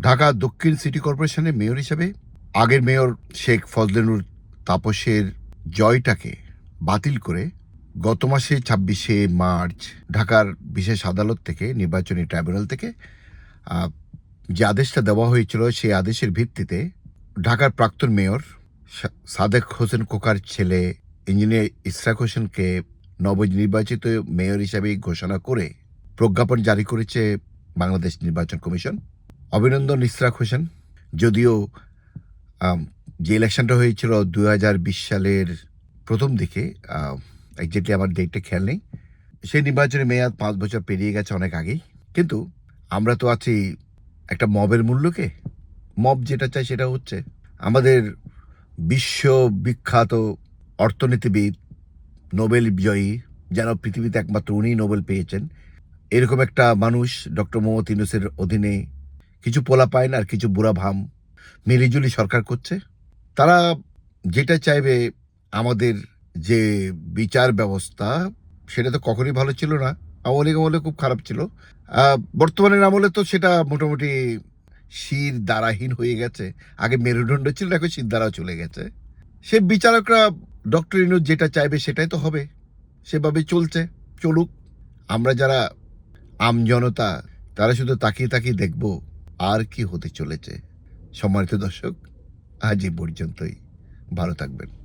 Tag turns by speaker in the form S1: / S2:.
S1: ঢাকা দক্ষিণ সিটি কর্পোরেশনের মেয়র হিসেবে আগের মেয়র শেখ ফজলেনুর তাপসের জয়টাকে বাতিল করে গত মাসে ছাব্বিশে মার্চ ঢাকার বিশেষ আদালত থেকে, নির্বাচনী ট্রাইব্যুনাল থেকে যে আদেশটা দেওয়া হয়েছিল সেই আদেশের ভিত্তিতে ঢাকার প্রাক্তন মেয়র সাদেক হোসেন কোকার ছেলে ইঞ্জিনিয়ার ইসরাক হোসেনকে নবনির্বাচিত মেয়র হিসাবে ঘোষণা করে প্রজ্ঞাপন জারি করেছে বাংলাদেশ নির্বাচন কমিশন। অভিনন্দন ইসরাক হোসেন। যদিও যে ইলেকশনটা হয়েছিল দু হাজার বিশ সালের প্রথম দিকে একজাক্টলি আমার ডেটটা খেয়াল নেই। সেই নির্বাচনী মেয়াদ পাঁচ বছর পেরিয়ে গেছে অনেক আগেই। কিন্তু আমরা তো আছি একটা মবের মূল্যকে। মব যেটা চাই সেটা হচ্ছে আমাদের বিশ্ব বিখ্যাত অর্থনীতিবিদ, নোবেল বিজয়ী, যেন পৃথিবীতে একমাত্র উনিই নোবেল পেয়েছেন। এরকম একটা মানুষ ডক্টর মোহাম্মদ ইউনুসের অধীনে কিছু পোলা পায় না আর কিছু বুড়া ভাম মিলিজুলি সরকার করছে। তারা যেটা চাইবে আমাদের যে বিচার ব্যবস্থা, সেটা তো কখনই ভালো ছিল না। আওয়ামী আমলে খুব খারাপ ছিল। বর্তমানের আমলে তো সেটা মোটামুটি শির দ্বারাহীন হয়ে গেছে। আগে মেরুদণ্ড ছিল, এখন শির দ্বারাও চলে গেছে। সে বিচারকরা ডক্টর ইনুজ যেটা চাইবে সেটাই তো হবে। সেভাবে চলছে, চলুক। আমরা যারা আম জনতা, তারা শুধু তাকিয়ে তাকিয়ে দেখব আর কি হতে চলেছে সম্মানিত দর্শক আজ এই পর্যন্তই। ভালো থাকবেন।